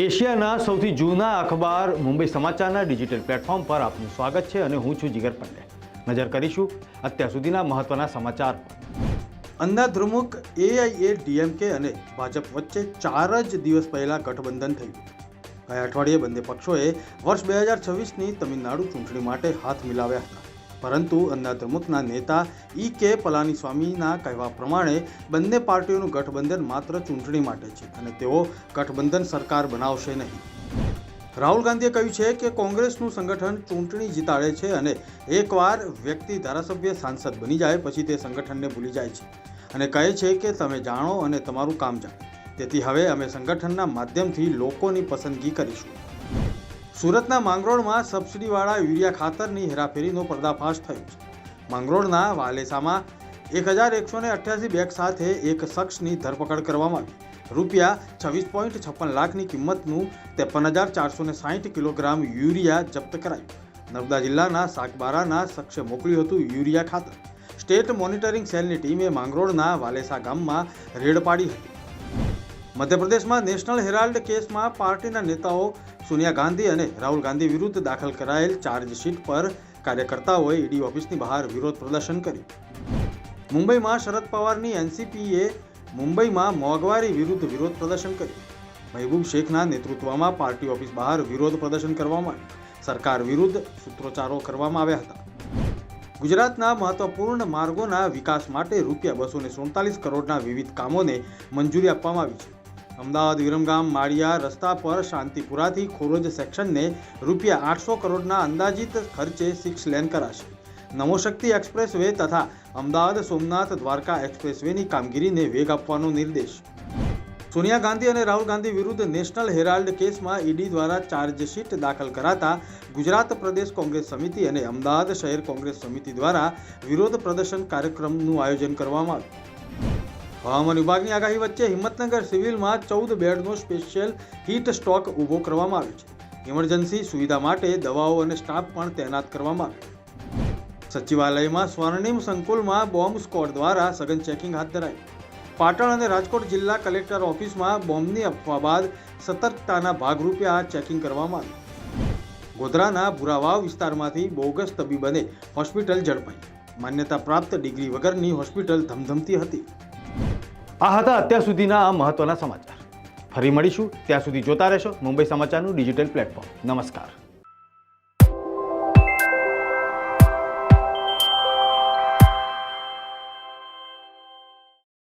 એશિયાના સૌથી જૂના અખબાર મુંબઈ સમાચારના ડિજિટલ પ્લેટફોર્મ પર આપનું સ્વાગત છે અને હું છું જીગર પંડે નજર કરીશું અત્યાર સુધીના મહત્વના સમાચાર અન્ના ધ્રુમુક એઆઈએ ડીએમકે અને ભાજપ વચ્ચે ચાર જ દિવસ પહેલા ગઠબંધન થયું. ગયા અઠવાડિયે બંને પક્ષોએ વર્ષ બે હજાર છવ્વીસની તમિલનાડુ ચૂંટણી માટે હાથ મિલાવ્યા હતા. પરંતુ અંધાધ્રુમુકના નેતા ઈ કે પલાનીસ્વામીના કહેવા પ્રમાણે બંને પાર્ટીઓનું ગઠબંધન માત્ર ચૂંટણી માટે છે અને તેઓ ગઠબંધન સરકાર બનાવશે નહીં. રાહુલ ગાંધીએ કહ્યું છે કે કોંગ્રેસનું સંગઠન ચૂંટણી જીતાડે છે અને એકવાર વ્યક્તિ ધારાસભ્ય સાંસદ બની જાય પછી તે સંગઠનને ભૂલી જાય છે અને કહે છે કે તમે જાણો અને તમારું કામ જાણો. તેથી હવે અમે સંગઠનના માધ્યમથી લોકોની પસંદગી કરીશું. સુરતના માંગરોળમાં સબસિડીવાળા યુરિયા ખાતરની હેરાફેરીનો પર્દાફાશ થયો છે. માંગરોળના વાલેસામાં એક હજાર એકસો ને અઠ્યાસી બેગ સાથે એક શખ્સની ધરપકડ કરવામાં આવી. રૂપિયા છવ્વીસ પોઈન્ટ છપ્પન લાખની કિંમતનું ત્રેપન હજાર ચારસો ને સાહીઠ કિલોગ્રામ યુરિયા જપ્ત કરાયું. નર્મદા જિલ્લાના સાગબારાના શખ્સે મોકલ્યું હતું યુરિયા ખાતર. સ્ટેટ મોનિટરિંગ સેલની ટીમે માંગરોળના વાલેસા ગામમાં રેડ પાડી હતી. મધ્યપ્રદેશમાં નેશનલ હેરાલ્ડ કેસમાં પાર્ટીના નેતાઓ સોનિયા ગાંધી અને રાહુલ ગાંધી વિરુદ્ધ દાખલ કરાયેલ ચાર્જશીટ પર કાર્યકર્તાઓએ ઈડી ઓફિસની બહાર વિરોધ પ્રદર્શન કર્યું. મુંબઈમાં શરદ પવારની એનસીપીએ મુંબઈમાં મોંઘવારી વિરુદ્ધ વિરોધ પ્રદર્શન કર્યું. મહેબૂબ શેખના નેતૃત્વમાં પાર્ટી ઓફિસ બહાર વિરોધ પ્રદર્શન કરવામાં સરકાર વિરુદ્ધ સૂત્રોચ્ચારો કરવામાં આવ્યા હતા. ગુજરાતના મહત્વપૂર્ણ માર્ગોના વિકાસ માટે રૂપિયા બસો ને સુડતાલીસ કરોડના વિવિધ કામોને મંજૂરી આપવામાં આવી છે. અમદાવાદ વિરમગામ માળિયા રસ્તા પર શાંતિપુરાથી ખોરોજ સેક્શનને રૂપિયા આઠસો કરોડના અંદાજિત ખર્ચે સિક્સ લેન કરાશે. નવોશક્તિ એક્સપ્રેસ વે તથા અમદાવાદ સોમનાથ દ્વારકા એક્સપ્રેસ વેની કામગીરીને વેગ આપવાનો નિર્દેશ. સોનિયા ગાંધી અને રાહુલ ગાંધી વિરુદ્ધ નેશનલ હેરાલ્ડ કેસમાં ઈડી દ્વારા ચાર્જશીટ દાખલ કરાતા ગુજરાત પ્રદેશ કોંગ્રેસ સમિતિ અને અમદાવાદ શહેર કોંગ્રેસ સમિતિ દ્વારા વિરોધ પ્રદર્શન કાર્યક્રમનું આયોજન કરવામાં આવ્યું. હવામાન વિભાગની આગાહી વચ્ચે હિંમતનગર સિવિલમાં ચૌદ બેડનો સ્પેશિયલ હીટ સ્ટોક ઊભો કરવામાં આવ્યો છે. ઇમરજન્સી સુવિધા માટે દવાઓ અને સ્ટાફ પણ તૈનાત કરવામાં આવ્યો સચિવાલયમાં સ્વર્ણિમ સંકુલમાં બોમ્બ સ્કોડ દ્વારા સઘન ચેકિંગ હાથ ધરાયું પાટણ અને રાજકોટ જિલ્લા કલેક્ટર ઓફિસમાં બોમ્બની અફવા બાદ સતર્કતાના ભાગરૂપે આ ચેકિંગ કરવામાં આવ્યું. ગોધરાના ભુરાવાવ વિસ્તારમાંથી બોગસ તબીબને હોસ્પિટલ ઝડપાઈ. માન્યતા પ્રાપ્ત ડિગ્રી વગરની હોસ્પિટલ ધમધમતી હતી. આ હતા અત્યાર સુધીના આ મહત્વના સમાચાર. ફરી મળીશું, ત્યાં સુધી જોતા રહેશો મુંબઈ સમાચારનું ડિજિટલ પ્લેટફોર્મ. નમસ્કાર.